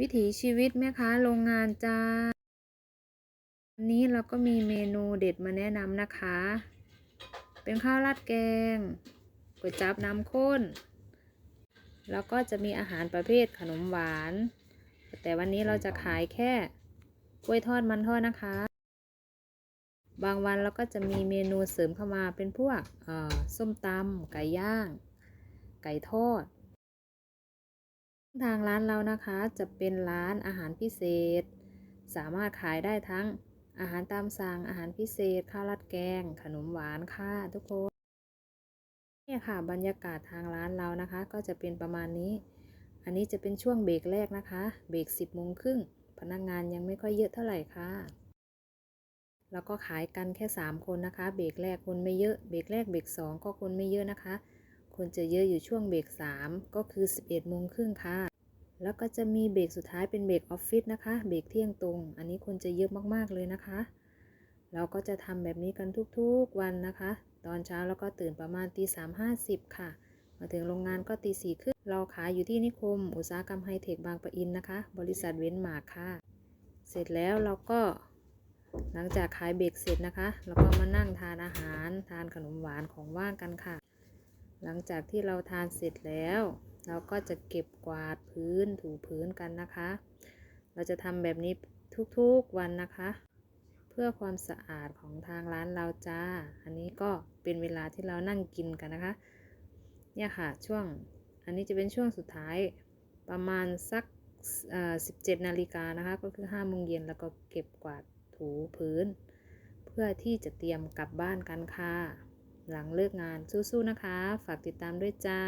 วิถีชีวิตแม่ค้าโรงงานจ้าวันนี้เราก็มีเมนูเด็ดมาแนะนำนะคะ เป็นข้าวราดแกงก๋วยจั๊บน้ำข้น แล้วก็จะมีอาหารประเภทขนมหวาน แต่วันนี้เราจะขายแค่กล้วยทอดมันทอดนะคะ บางวันเราก็จะมีเมนูเสริมเข้ามาเป็นพวกส้มตำไก่ย่าง ไก่ทอด ทางร้านเรานะคะจะเป็นร้านอาหารพิเศษ สามารถขายได้ทั้งอาหารตามสั่งอาหารพิเศษ ข้าวราดแกง ขนมหวานค่ะทุกคนนี่ค่ะบรรยากาศทางร้านเรานะคะ ก็จะเป็นประมาณนี้ อันนี้จะเป็นช่วงเบรกแรกนะคะ เบรกสิบโมงครึ่งพนักงานยังไม่ค่อยเยอะเท่าไหร่ค่ะ แล้วก็ขายกันแค่ 3 คนนะคะ เบรกแรกคนไม่เยอะเบรกแรกเบรก2ก็คนไม่เยอะนะคะ คนจะเยอะอยู่ช่วงเบรก3 ก็คือ 11โมงครึ่งค่ะ แล้วก็จะมีเบรกสุดท้ายเป็นเบรกออฟฟิศนะคะ เบรกเที่ยงตรง อันนี้คนจะเยอะมากๆเลยนะคะ เราก็จะทำแบบนี้กันทุกๆวันนะคะ ตอนเช้าเราก็ตื่นประมาณตีสามห้าสิบค่ะ มาถึงโรงงานก็ตีสี่ครึ่งเราขายอยู่ที่นิคม อุตสาหกรรมไฮเทคบางปะอินนะคะ บริษัทเว้นหมากค่ะ เสร็จแล้วเราก็หลังจากขายเบรกเสร็จนะคะ เราก็มานั่งทานอาหาร ทานขนมหวานของว่างกันค่ะ หลังจากที่เราทานเสร็จแล้ว เราก็จะเก็บกวาดพื้นถูพื้นกันนะคะ เราจะทำแบบนี้ทุกๆวันนะคะ เพื่อความสะอาดของทางร้านเราจ้า อันนี้ก็เป็นเวลาที่เรานั่งกินกันนะคะ เนี่ยค่ะช่วงอันนี้จะเป็นช่วงสุดท้ายประมาณสักเอ่อ17นาฬิกานะคะ ก็คือ5โมงเย็นแล้วก็เก็บกวาดถูพื้น เพื่อที่จะเตรียมกลับบ้านกันค่ะ หลังเลิกงานสู้ๆนะคะ ฝากติดตามด้วยจ้า